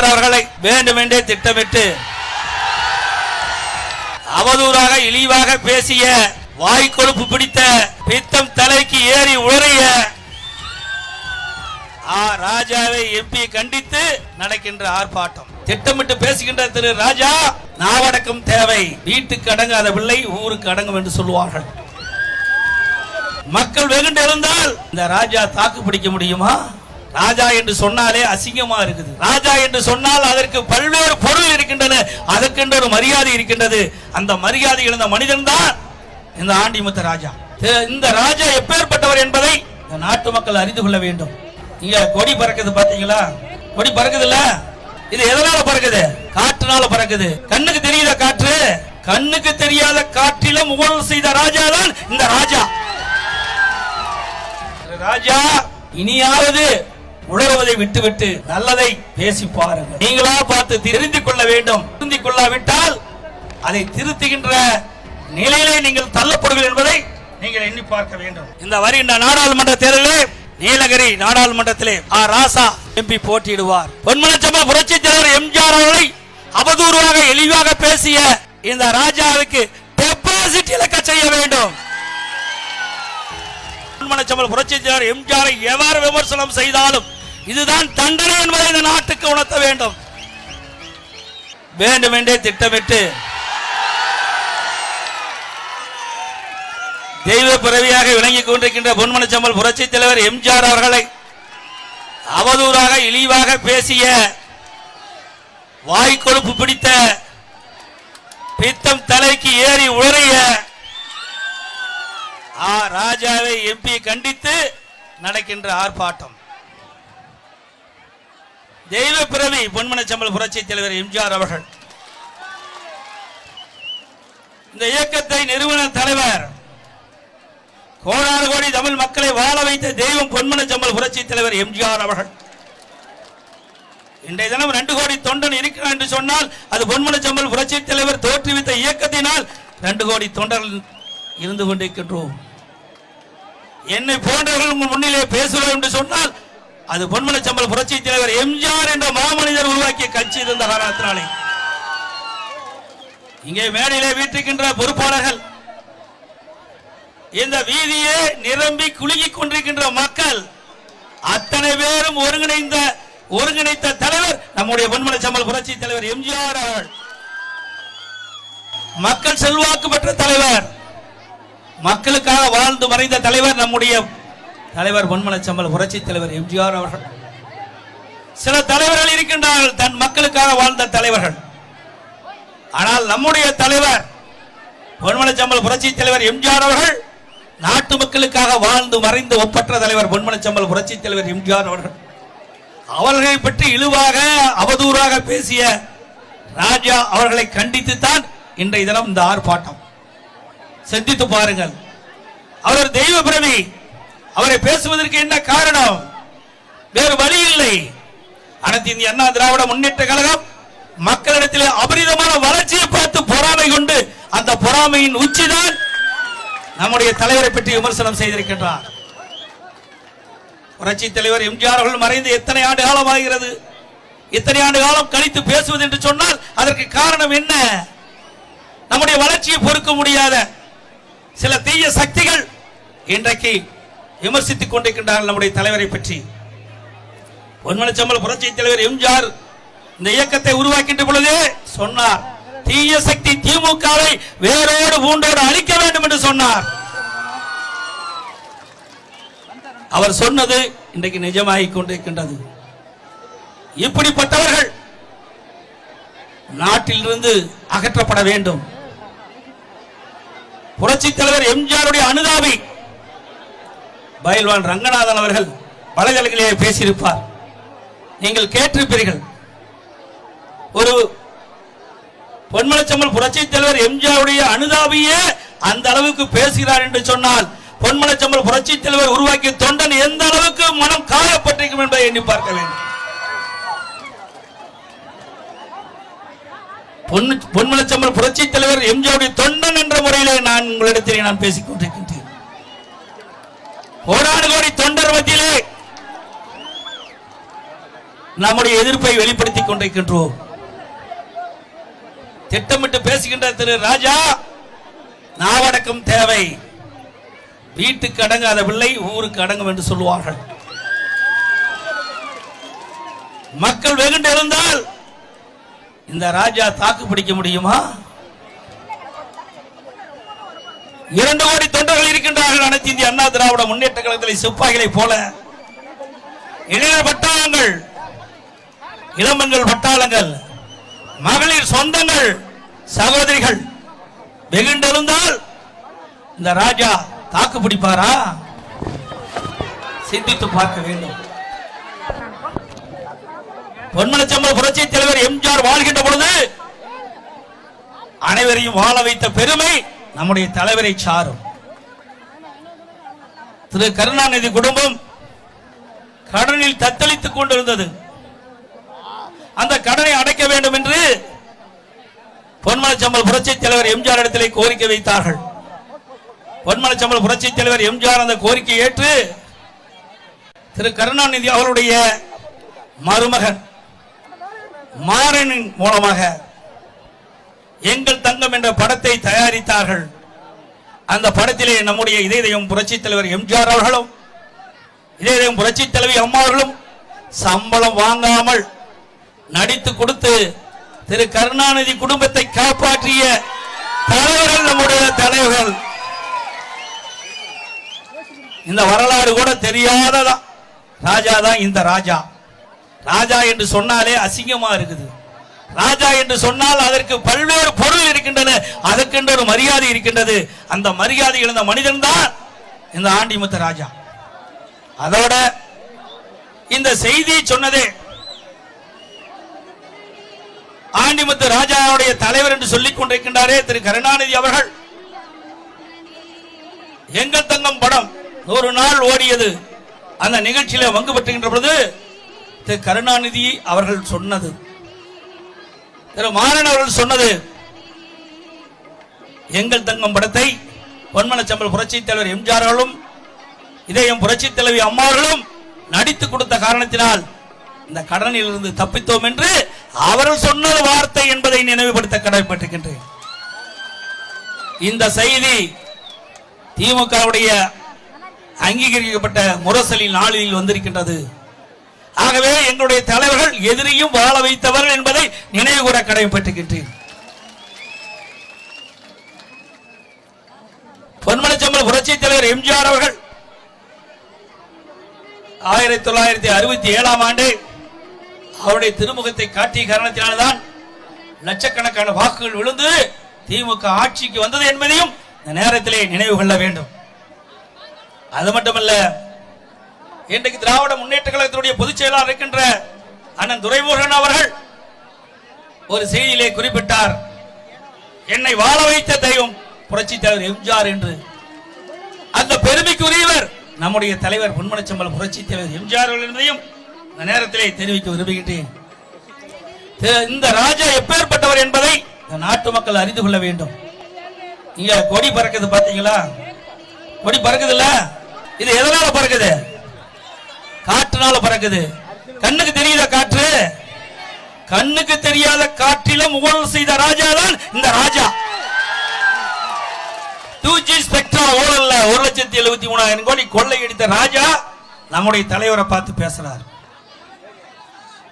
எம்ஜிஆர் அவர்களை வேண்டுமென்றே திட்டமிட்டு அவதூறாக இழிவாக பேசிய வாய் கொழுப்பு பிடித்த பித்தம் தலைக்கு ஏறி உளறிய ஆ ராஜாவை எம்பி கண்டித்து நடக்கின்ற ஆர்ப்பாட்டம். திட்டமிட்டு பேசுகின்ற திரு ராஜா நாவடக்கம் தேவை. வீட்டுக்கு அடங்காத பிள்ளை ஊருக்கு அடங்கும் என்று சொல்லுவார்கள். மக்கள் வெகுண்டு இருந்தால் இந்த ராஜா தாக்கு பிடிக்க முடியுமா? ராஜா என்று சொன்னாலே அசிங்கமா இருக்குது. ராஜா என்று சொன்னால் அதற்கு பல்வேறு பொருள் இருக்கின்றன. அதற்கென்று ஒரு மரியாதை இருக்கின்றது. அந்த மரியாதை இழந்த மனிதன் தான் இந்த ஆண்டிமுத்த ராஜா. இந்த ராஜா எப்பேற்பட்டவர் என்பதை இந்த நாட்டு மக்கள் அறிந்து கொள்ள வேண்டும். இங்க கொடி பறக்குது பாத்தீங்களா கொடி பறக்குது இல்ல இது எதனால பறக்குது? காற்றுனால பறக்குது. கண்ணுக்கு தெரியுத காற்று? கண்ணுக்கு தெரியாத காற்றிலும் ஊழல் செய்த ராஜா தான் இந்த ராஜா. ராஜா இனியாவது உழறுவதை விட்டுவிட்டு நல்லதை பேசி பாருங்க நீங்களா பார்த்து தெரிந்து கொள்ள வேண்டும். திருந்தி கொள்ளாவிட்டால் அதை திருத்துகின்ற நிலையிலே நீங்கள் தள்ளப்படுவீர்கள் என்பதை நீங்கள் எண்ணி பார்க்க வேண்டும். இந்த வருகின்ற நாடாளுமன்ற தேர்தலிலே நீலகிரி நாடாளுமன்றத்திலே ஆ. ராசா எம்பி போட்டியிடுவார். பொன்மனச்சம்பல் புரட்சி தலைவர் எம்ஜிஆர் அவர்களை அவதூறுவாக இழிவாக பேசிய இந்த ராஜாவுக்கு டெபாசிட் இழக்க செய்ய வேண்டும். மனச்சம்பல் புரட்சி தலைவர் எம்ஜிஆரை எவ்வாறு விமர்சனம் செய்தாலும் இதுதான் தண்டனை என்பதை இந்த நாட்டுக்கு உணர்த்த வேண்டும். வேண்டுமென்றே திட்டமிட்டு தெய்வ பிறவியாக விளங்கிக் கொண்டிருக்கின்ற பொன்மனச்சம்பல் புரட்சி தலைவர் எம்ஜிஆர் அவர்களை அவதூறாக இழிவாக பேசிய வாய் கொழுப்பு பிடித்த பித்தம் தலைக்கு ஏறி உளறிய ஆ ராஜாவை எம்பி கண்டித்து நடக்கின்ற ஆர்ப்பாட்டம். தெய்வ பிறவி பொன்மனச்சம்பல் புரட்சி தலைவர் எம்ஜிஆர் அவர்கள். இந்த இயக்கத்தை நிறுவன தலைவர் கோடாறு கோடி தமிழ் மக்களை வாழ வைத்த தெய்வம் பொன்மனச்சம்பல் புரட்சி தலைவர் எம்ஜிஆர் அவர்கள். இன்றைய தினம் ரெண்டு கோடி தொண்டன் இருக்கிறார் என்று சொன்னால் அது பொன்மனச்சம்பல் புரட்சி தலைவர் தோற்றுவித்த இயக்கத்தினால் ரெண்டு கோடி தொண்டர்கள் இருந்து கொண்டிருக்கின்றோம். என்னை போன்றவர்கள் முன்னிலே பேசுவோம் என்று சொன்னால் அது பொன்மனச்சம்பல் புரட்சி தலைவர் எம்ஜிஆர் என்ற மாமனிதர் உருவாக்கிய கட்சி இருந்த காரணத்தினாலே இங்கே மேடையிலே வீட்டிருக்கின்ற பொறுப்பாளர்கள் இந்த வீதியே நிரம்பி குலுங்கிக் கொண்டிருக்கின்ற மக்கள் அத்தனை பேரும் ஒருங்கிணைந்த ஒருங்கிணைத்த தலைவர் நம்முடைய பொன்மனச்சம்பல் புரட்சி தலைவர் எம்ஜிஆர் அவர்கள். மக்கள் செல்வாக்கு பெற்ற தலைவர் மக்களுக்காக வாழ்ந்து மறைந்த தலைவர் நம்முடைய தலைவர் பொன்மனச்சம்பல் புரட்சி தலைவர் எம்ஜிஆர் அவர்கள். சில தலைவர்கள் இருக்கின்றார்கள் தன் மக்களுக்காக வாழ்ந்த தலைவர்கள். ஆனால் நம்முடைய தலைவர் பொன்மனச்சம்பல் புரட்சி தலைவர் எம்ஜிஆர் அவர்கள் நாட்டு மக்களுக்காக வாழ்ந்து மறைந்து ஒப்பற்ற தலைவர் பொன்மனச்சம்பல் புரட்சி தலைவர் எம்ஜிஆர் அவர்கள். அவர்களை பற்றி இழிவாக அவதூறாக பேசிய ராஜா அவர்களை கண்டித்து தான் இன்றைய தினம் இந்த ஆர்ப்பாட்டம். சிந்தித்து பாருங்கள். அவர் தெய்வ பிறவி அவரை பேசுவதற்கு என்ன காரணம்? வேறு வழி இல்லை. அனைத்து இந்திய அண்ணா திராவிட முன்னேற்ற கழகம் மக்களிடத்தில் அபரிதமான வளர்ச்சியை பார்த்து பொறாமை கொண்டு அந்த பொறாமையின் உச்சிதான் நம்முடைய தலைவரை பற்றி விமர்சனம் செய்திருக்கின்றார். புரட்சி தலைவர் எம்ஜிஆர் அவர்கள் மறைந்து எத்தனை ஆண்டு காலம் ஆகிறது இத்தனை ஆண்டு காலம் கழித்து பேசுவது என்று சொன்னால் அதற்கு காரணம் என்ன? நம்முடைய வளர்ச்சியை பொறுக்க முடியாத சில தீய சக்திகள் இன்றைக்கு விமர்சித்துக் கொண்டிருக்கின்றார்கள் நம்முடைய தலைவரை பற்றி. பொன்மனச்சம்பல் புரட்சி தலைவர் எம்ஜிஆர் இந்த இயக்கத்தை உருவாக்கின்ற பொழுது சொன்னார் தீய சக்தி திமுகவை வேரோடு பூண்டோடு அழிக்க வேண்டும் என்று சொன்னார். அவர் சொன்னது இன்றைக்கு நிஜமாகிக் கொண்டிருக்கின்றது. இப்படிப்பட்டவர்கள் நாட்டிலிருந்து அகற்றப்பட வேண்டும். புரட்சி தலைவர் எம்ஜிஆருடைய அனுதாபி பயில்வான் ரங்கநாதன் அவர்கள் வலைதளங்களிலே பேசியிருப்பார். நீங்கள் கேட்டிருப்பீர்கள். ஒரு பொன்மலச்சம்பல் புரட்சி தலைவர் எம்ஜிஆருடைய அனுதாபியே அந்த அளவுக்கு பேசுகிறார் என்று சொன்னால் பொன்மனச்சம்பல் புரட்சி தலைவர் உருவாக்கிய தொண்டன் எந்த அளவுக்கு மனம் காயப்பட்டிருக்கும் என்பதை எண்ணி பார்க்க வேண்டும். பொன் பொன்மலச்சம்பல் புரட்சி தலைவர் எம்ஜிஆருடைய தொண்டன் என்ற முறையிலே நான் உங்களிடத்திலே நான் பேசிக் கொண்டிருக்கிறேன் கோடானு கோடி தொண்டர் மத்தியிலே நம்முடைய எதிர்ப்பை வெளிப்படுத்திக் கொண்டிருக்கின்றோம். திட்டமிட்டு பேசுகின்ற திரு ராஜா நாவடக்கம் தேவை. வீட்டுக்கு அடங்காத பிள்ளை ஊருக்கு அடங்கும் என்று சொல்லுவார்கள். மக்கள் வெகுண்டு இந்த ராஜா தாக்கு பிடிக்க முடியுமா? இரண்டு கோடி தொண்டர்கள் இருக்கின்றார்கள் அனைத்து இந்திய அண்ணா திராவிட முன்னேற்ற கழகத்தில் சிப்பாய்களை போல. இளைஞர் பட்டாளங்கள் இளம்பெண்கள் பட்டாளங்கள் மகளிர் சொந்தங்கள் சகோதரிகள் வெகுண்டெழுந்தால் இந்த ராஜா தாக்கு பிடிப்பாரா? சிந்தித்து பார்க்க வேண்டும். பொன்மனச்சம்பல் புரட்சி தலைவர் எம்ஜிஆர் வாழ்கின்ற பொழுது அனைவரையும் வாழ வைத்த பெருமை நம்முடைய தலைவரை சாரும். திரு கருணாநிதி குடும்பம் கடனில் தத்தளித்துக் கொண்டிருந்தது. அந்த கடனை அடைக்க வேண்டும் என்று பொன்மலச்சம்பல் புரட்சி தலைவர் எம்ஜிஆர் இடத்திலே கோரிக்கை வைத்தார்கள். பொன்மலச்சம்பல் புரட்சி தலைவர் எம்ஜிஆர் அந்த கோரிக்கை ஏற்று திரு கருணாநிதி அவருடைய மருமகன் மாறனின் மூலமாக எங்கள் தங்கம் என்ற படத்தை தயாரித்தார்கள். அந்த படத்திலே நம்முடைய இதயம் புரட்சி தலைவர் எம்ஜிஆர் அவர்களும் இதயம் புரட்சி தலைவி அம்மாவர்களும் சம்பளம் வாங்காமல் நடித்து கொடுத்து திரு கருணாநிதி குடும்பத்தை காப்பாற்றிய தலைவர்கள் நம்முடைய தலைவர்கள். இந்த வரலாறு கூட தெரியாததான் ராஜா தான் இந்த ராஜா. ராஜா என்று சொன்னாலே அசிங்கமா இருக்குது. ராஜா என்று சொன்னால் அதற்கு பல்வேறு பொருள் இருக்கின்றன. அதற்கென்று ஒரு மரியாதை இருக்கின்றது. அந்த மரியாதை இழந்த மனிதன் தான் இந்த ஆண்டிமுத்த ராஜா. அதோட இந்த செய்தி சொன்னதே ஆண்டிமுத்து ராஜாவுடைய தலைவர் என்று சொல்லிக் கொண்டிருக்கின்றாரே திரு கருணாநிதி அவர்கள். எங்கள் தங்கம் படம் நூறு நாள் ஓடியது. அந்த நிகழ்ச்சியில பங்கு பெற்றுகின்ற பொழுது திரு கருணாநிதி அவர்கள் சொன்னது. மாறன் அவர்கள் சொன்னது எங்கள் தங்கம் படத்தை பொன்மனச்சம்பல் புரட்சி தலைவர் எம்ஜிஆர் அவர்களும் இதயம் புரட்சி தலைவி அம்மாவர்களும் நடித்து கொடுத்த காரணத்தினால் இந்த கடனில் இருந்து தப்பித்தோம் என்று அவர்கள் சொன்ன வார்த்தை என்பதை நினைவுபடுத்த கடமைப்பட்டிருக்கின்றேன். இந்த செய்தி திமுகவுடைய அங்கீகரிக்கப்பட்ட முரசலி நாளில் வந்திருக்கின்றது. ஆகவே எங்களுடைய தலைவர்கள் எதிரியும் வாழ வைத்தவர்கள் என்பதை நினைவு கூட கடமைப்பட்டுகின்றேன். பொன்மனச்சம்பல் புரட்சி தலைவர் எம்ஜிஆர் அவர்கள் ஆயிரத்தி தொள்ளாயிரத்தி அறுபத்தி ஏழாம் ஆண்டு அவருடைய திருமுகத்தை காட்டிய காரணத்தினால்தான் லட்சக்கணக்கான வாக்குகள் விழுந்து திமுக ஆட்சிக்கு வந்தது என்பதையும் இந்த நேரத்திலே நினைவு கொள்ள வேண்டும். அது மட்டுமல்ல இன்றைக்கு திராவிட முன்னேற்ற கழகத்தினுடைய பொதுச் செயலாளர் இருக்கின்ற அண்ணன் துரைமுருகன் அவர்கள் ஒரு செய்தியிலே குறிப்பிட்டார் என்னை வாழ வைத்த தெய்வம் புரட்சி தலைவர் எம்ஜிஆர் என்று. அந்த பெருமைக்குரியவர் நம்முடைய தலைவர் பொன்மனச்சம்பல் புரட்சி தலைவர் எம்ஜிஆர் என்பதையும் இந்த நேரத்திலே தெரிவிக்க விரும்புகின்றேன். இந்த ராஜா எப்பேற்பட்டவர் என்பதை இந்த நாட்டு மக்கள் அறிந்து கொள்ள வேண்டும். இங்க கொடி பறக்குது பாத்தீங்களா? கொடி பறக்குதுல்ல? இது எதனால பறக்குது? காற்றுனால பறக்குது. கண்ணுக்கு தெரியுதா காற்று? கண்ணுக்கு தெரியாத காற்றிலும் ஊழல் செய்த ராஜா தான் இந்த ராஜா. டூ ஜி ஸ்பெக்ட்ரா ஊழல்ல ஒரு லட்சத்தி எழுபத்தி மூணாயிரம் கோடி கொள்ளையடித்த ராஜா நம்முடைய தலைவரை பார்த்து பேசுறார்.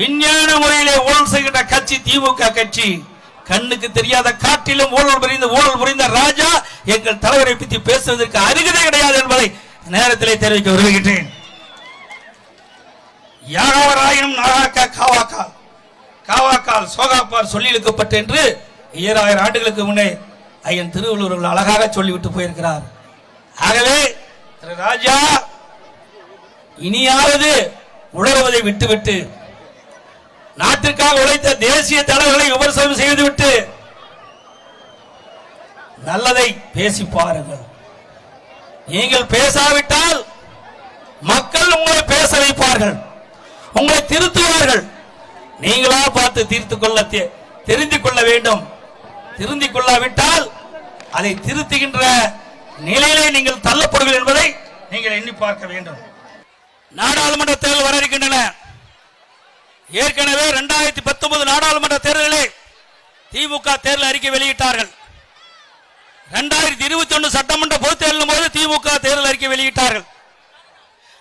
விஞ்ஞான முறையிலே ஊழல் செய்கின்ற கட்சி திமுக கட்சி கண்ணுக்கு தெரியாத காட்டிலும் ஊழல் புரிந்த ஊழல் புரிந்த ராஜா எங்கள் தலைவரை பற்றி பேசுவதற்கு அருகதை கிடையாது என்பதை நேரத்திலே தெரிவிக்க விரும்புகின்றேன். யாராவராயினும் நாகாக்கா காவாக்கா காவாக்கால் சோகாப்பார் சொல்லி இழுக்கப்பட்டு என்று ஏழாயிரம் ஆண்டுகளுக்கு முன்னே ஐயன் திருவள்ளுவர்கள் அழகாக சொல்லிவிட்டு போயிருக்கிறார். ஆகவே திரு ராஜா இனியாவது உழவுவதை விட்டுவிட்டு நாட்டிற்காக உழைத்த தேசிய தலைவர்களை விமர்சனம் செய்துவிட்டு நல்லதை பேசி பாருங்கள். நீங்கள் பேசாவிட்டால் மக்கள் உங்களை பேச வைப்பார்கள். உங்களை திருத்துவார்கள். நீங்களா பார்த்து தீர்த்து கொள்ள தெ- தெரிந்து கொள்ள வேண்டும். திருந்திக் கொள்ளாவிட்டால் அதை திருத்துகின்ற நிலையிலே நீங்கள் தள்ளப்படுவீர்கள் என்பதை நீங்கள் எண்ணி பார்க்க வேண்டும். நாடாளுமன்ற தேர்தல் வர இருக்கின்றன. ஏற்கனவே இரண்டாயிரத்தி பத்தொன்பது நாடாளுமன்ற தேர்தலிலே திமுக தேர்தல் அறிக்கை வெளியிட்டார்கள். இரண்டாயிரத்தி இருபத்தி ஒன்று சட்டமன்ற பொது தேர்தலும் போது திமுக தேர்தல் அறிக்கை வெளியிட்டார்கள்.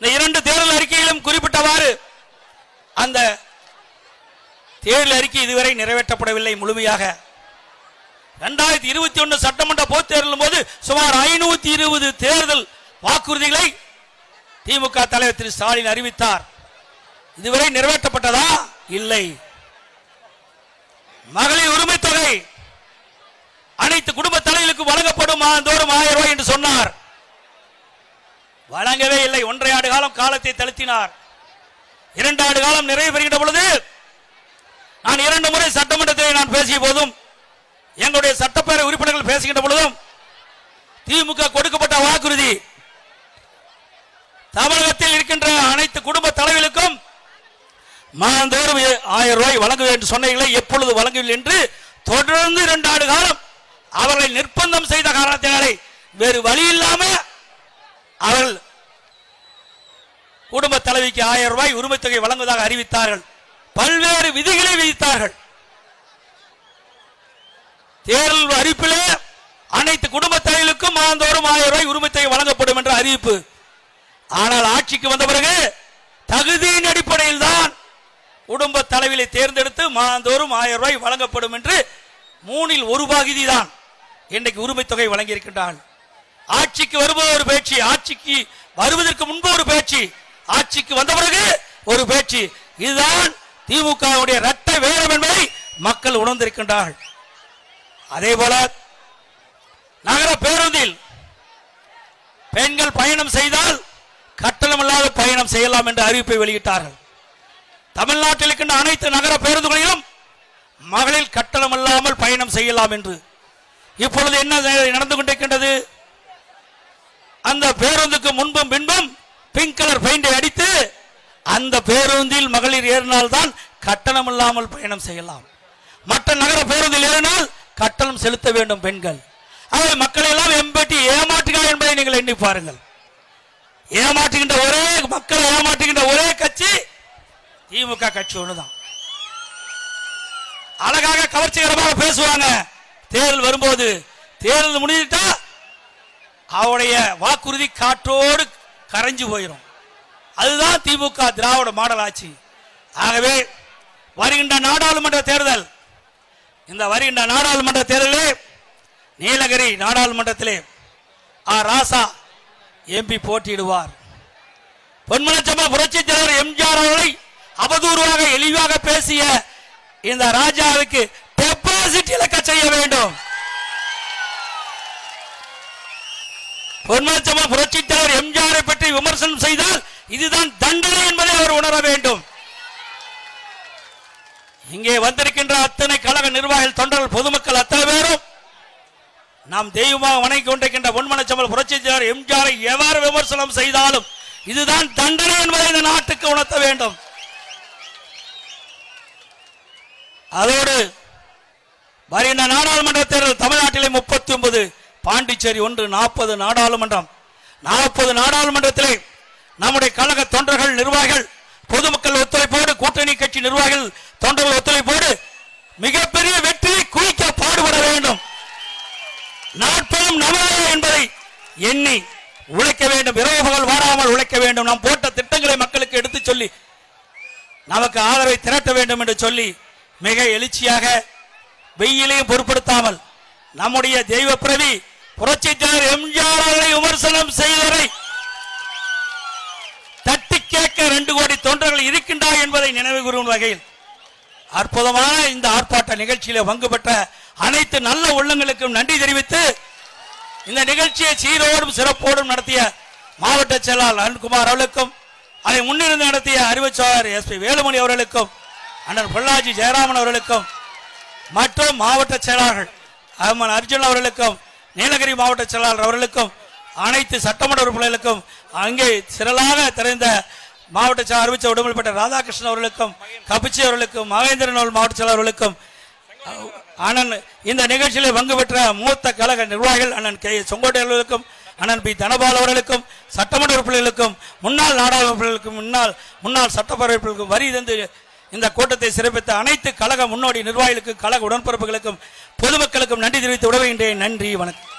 இந்த இரண்டு தேர்தல் அறிக்கையிலும் குறிப்பிட்டவாறு அந்த தேர்தல் அறிக்கை இதுவரை நிறைவேற்றப்படவில்லை முழுமையாக. இரண்டாயிரத்தி இருபத்தி ஒன்று சட்டமன்ற பொதுத் தேர்தலும் போது சுமார் ஐநூத்தி இருபது தேர்தல் வாக்குறுதிகளை திமுக தலைவர் திரு ஸ்டாலின் அறிவித்தார். இதுவரை நிறைவேற்றப்பட்டதா? இல்லை. மகளிர் உரிமை தொகை அனைத்து குடும்ப தலைவர்களுக்கு வழங்கப்படும் மாதந்தோறும் ஆயிரம் ரூபாய் என்று சொன்னார். வழங்கவே இல்லை. ஒன்றை ஆண்டு காலம் காலத்தை தழுத்தினார். இரண்டு ஆண்டு காலம் நிறைவு பெறுகின்ற பொழுது நான் இரண்டு முறை சட்டமன்றத்தில் நான் பேசிய போதும் எங்களுடைய சட்டப்பேரவை உறுப்பினர்கள் பேசுகின்ற பொழுதும் திமுக கொடுக்கப்பட்ட வாக்குறுதி தமிழகத்தில் இருக்கின்ற அனைத்து குடும்ப தலைவர்களுக்கும் மாதந்தோறும் ஆயிரம் ரூபாய் வழங்குவேன் என்று சொன்னீர்களே எப்பொழுது வழங்கவில்லை என்று தொடர்ந்து இரண்டு ஆண்டு காலம் அவர்களை நிர்பந்தம் செய்த காரணத்தினாலே வேறு வழி இல்லாம அவர்கள் குடும்ப தலைவிக்கு ஆயிரம் ரூபாய் உரிமை தொகை வழங்குவதாக அறிவித்தார்கள். பல்வேறு விதிகளை விதித்தார்கள். தேர்தல் அறிவிப்பிலே அனைத்து குடும்ப தலைவர்களுக்கும் மாந்தோறும் ஆயிரம் ரூபாய் உரிமை தொகை வழங்கப்படும் என்ற அறிவிப்பு. ஆனால் ஆட்சிக்கு வந்த பிறகு தகுதியின் அடிப்படையில் தான் குடும்ப தலைவிலை தேர்ந்தெடுத்து மாந்தோறும் ஆயிரம் ரூபாய் வழங்கப்படும் என்று மூணில் ஒரு பகுதி தான் இன்றைக்கு உரிமை தொகை வழங்கியிருக்கின்றான் ஆட்சிக்கு வரும்போது ஒரு பேச்சு ஆட்சிக்கு வருவதற்கு முன்பு ஒரு பேச்சு. ஆட்சிக்கு வந்த பிறகு ஒரு பேச்சு. இதுதான் திமுகவுடைய ரத்த வேடம் என்பதை மக்கள் உணர்ந்திருக்கின்றார்கள். அதே போல நகர பேருந்தில் பெண்கள் பயணம் செய்தால் கட்டணமில்லாத பயணம் செய்யலாம் என்ற அறிவிப்பை வெளியிட்டார்கள். தமிழ்நாட்டில் இருக்கின்ற அனைத்து நகர பேருந்துகளிலும் மகளிர் கட்டணமில்லாமல் பயணம் செய்யலாம் என்று. இப்பொழுது என்ன நடந்து கொண்டிருக்கின்றது? அந்த பேருந்துக்கு முன்பும் பின்பும் பிங்க் கலர் பெயிண்டை அடித்து அந்த பேருந்தில் மகளிர் ஏறினால்தான் கட்டணம் இல்லாமல் பயணம் செய்யலாம். மற்ற நகர பேருந்தில் ஏறினால் கட்டணம் செலுத்த வேண்டும் பெண்கள். ஆகவே மக்களை எல்லாம் எம்பட்டி ஏமாற்றுகிறார் என்பதை நீங்கள் எண்ணி பாருங்கள். ஏமாற்றுகின்ற ஒரே மக்களை ஏமாற்றுகின்ற ஒரே கட்சி திமுக கட்சி ஒண்ணுதான். அழகாக கவர்ச்சிகரமாக பேசுவாங்க. தேர்தல் வரும்போது தேர்தல் முடிஞ்சிட்டா அவருடைய வாக்குறுதி காற்றோடு கரைஞ்சு போயிடும் அதுதான் திமுக திராவிட மாடல் ஆட்சி ஆகவே வருகின்ற நாடாளுமன்ற தேர்தல் இந்த வருகின்ற நாடாளுமன்ற தேர்தலே நீலகிரி நாடாளுமன்றத்திலே ஆ ராசா எம்பி போட்டியிடுவார். பொன்மனச்சம்மா புரட்சி தலைவர் எம்ஜிஆர் அவர்களை அவதூறுவாக எளிவாக பேசிய இந்த ராஜாவுக்கு டெபாசிட் இழக்க செய்ய வேண்டும். பொன்மனச்சம்மா புரட்சி தலைவர் எம்ஜிஆரை பற்றி விமர்சனம் செய்தால் இதுதான் தண்டனை என்பதை அவர் உணர வேண்டும். இங்கே வந்திருக்கின்ற அத்தனை கழக நிர்வாகிகள் தொண்டர்கள் பொதுமக்கள் அத்தனை பேரும் நாம் தெய்வமாக வணங்கி கொண்டிருக்கின்ற பொன்மனச்சம்பல் புரட்சித்தலைவர் எம்ஜிஆரை எவ்வாறு விமர்சனம் செய்தாலும் இதுதான் தண்டனை என்பதை இந்த நாட்டுக்கு உணர்த்த வேண்டும். அதோடு வருகின்ற நாடாளுமன்ற தேர்தல் தமிழ்நாட்டிலே முப்பத்தி ஒன்பது பாண்டிச்சேரி ஒன்று நாற்பது நாடாளுமன்றம். நாற்பது நாடாளுமன்றத்திலே நம்முடைய கழக தொண்டர்கள் நிர்வாகிகள் பொதுமக்கள் ஒத்துழைப்போடு கூட்டணி கட்சி நிர்வாகிகள் தொண்டர்கள் ஒத்துழைப்போடு மிகப்பெரிய வெற்றியை குவிக்க பாடுபட வேண்டும். நாட்களும் நமது என்பதை எண்ணி உழைக்க வேண்டும். இரவு பகல் வாராமல் உழைக்க வேண்டும். நாம் போட்ட திட்டங்களை மக்களுக்கு எடுத்துச் சொல்லி நமக்கு ஆதரவை திரட்ட வேண்டும் என்று சொல்லி மிக எழுச்சியாக வெயிலையும் பொருட்படுத்தாமல் நம்முடைய தெய்வ பிரவி புரட்சித்தார் எம்ஜிஆர் அவர்களை விமர்சனம் செய்தவரை தட்டி கேட்க ரெண்டு கோடி தொண்டர்கள் இருக்கின்றார் என்பதை நினைவு கூறும் வகையில் அற்புதமான இந்த ஆர்ப்பாட்ட நிகழ்ச்சியில பங்கு பெற்ற அனைத்து நல்ல உள்ளங்களுக்கும் நன்றி தெரிவித்து இந்த நிகழ்ச்சியை சீரோடும் சிறப்போடும் நடத்திய மாவட்ட செயலாளர் அருண்குமார் அவர்களுக்கும் அதை முன்னிருந்து நடத்திய அறிவுச்சாளர் எஸ் பி வேலுமணி அவர்களுக்கும் அண்ணன் பொள்ளாஜி ஜெயராமன் அவர்களுக்கும் மற்றும் மாவட்ட செயலாளர்கள் அம்மன் அர்ஜுன் அவர்களுக்கும் நீலகிரி மாவட்ட செயலாளர் அவர்களுக்கும் அனைத்து சட்டமன்ற உறுப்பினர்களுக்கும் அங்கே சிறலாக திறந்த மாவட்ட செயலாளர் அறிவிச்ச உடம்புப்பட்ட ராதாகிருஷ்ணன் அவர்களுக்கும் கபிச்சி அவர்களுக்கும் மகேந்திரன் அவர்கள் மாவட்ட செயலாளர் அவர்களுக்கும் அண்ணன் இந்த நிகழ்ச்சியில் பங்கு பெற்ற மூத்த கழக நிர்வாகிகள் அண்ணன் கே செங்கோட்டை அவர்களுக்கும் அண்ணன் பி தனபால் அவர்களுக்கும் சட்டமன்ற உறுப்பினர்களுக்கும் முன்னாள் நாடாளுமன்ற உறுப்பினர்களுக்கும் முன்னாள் முன்னாள் சட்டப்பேரவை வரி தந்து இந்த கூட்டத்தை சிறப்பித்த அனைத்து கழக முன்னோடி நிர்வாகிகளுக்கும் கழக உடன்பிறப்புகளுக்கும் பொதுமக்களுக்கும் நன்றி தெரிவித்து விடுகின்றேன் நன்றி வணக்கம்.